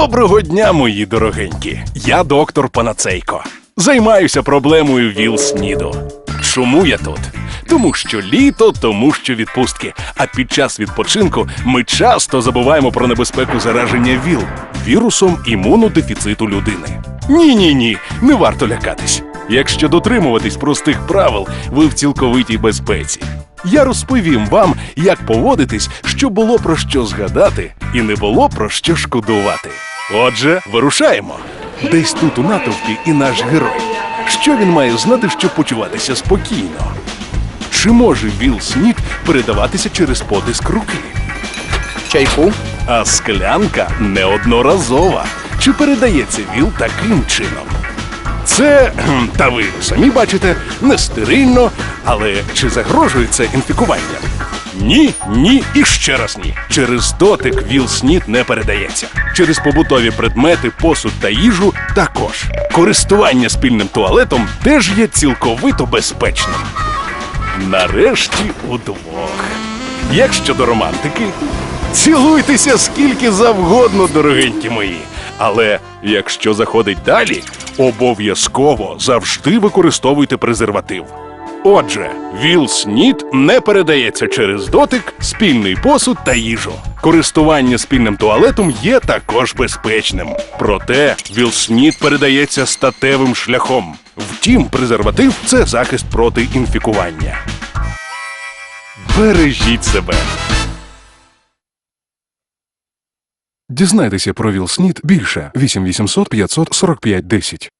Доброго дня, мої дорогенькі. Я доктор Панацейко. Займаюся проблемою ВІЛ-СНІДу. Чому я тут? Тому що літо, тому що відпустки. А під час відпочинку ми часто забуваємо про небезпеку зараження ВІЛ вірусом імунодефіциту людини. Ні, ні, ні, не варто лякатись. Якщо дотримуватись простих правил, ви в цілковитій безпеці. Я розповім вам, як поводитись, щоб було про що згадати і не було про що шкодувати. Отже, вирушаємо. Десь тут у натовпі і наш герой. Що він має знати, щоб почуватися спокійно? Чи може Віл Снід передаватися через потиск руки? Чайку. А склянка неодноразова. Чи передається ВІЛ таким чином? Це, та ви самі бачите, не стерильно, але чи загрожує це інфікуванням? Ні, ні і ще раз ні. Через дотик ВІЛ-СНІД не передається. Через побутові предмети, посуд та їжу також. Користування спільним туалетом теж є цілковито безпечним. Нарешті удвох. Як щодо романтики, цілуйтеся скільки завгодно, дорогенькі мої. Але якщо заходить далі, обов'язково завжди використовуйте презерватив. Отже, ВІЛ-СНІД не передається через дотик, спільний посуд та їжу. Користування спільним туалетом є також безпечним. Проте ВІЛ-СНІД передається статевим шляхом. Втім, презерватив це захист проти інфікування. Бережіть себе. Дізнайтеся про ВІЛ-СНІД більше 8 800 545 10.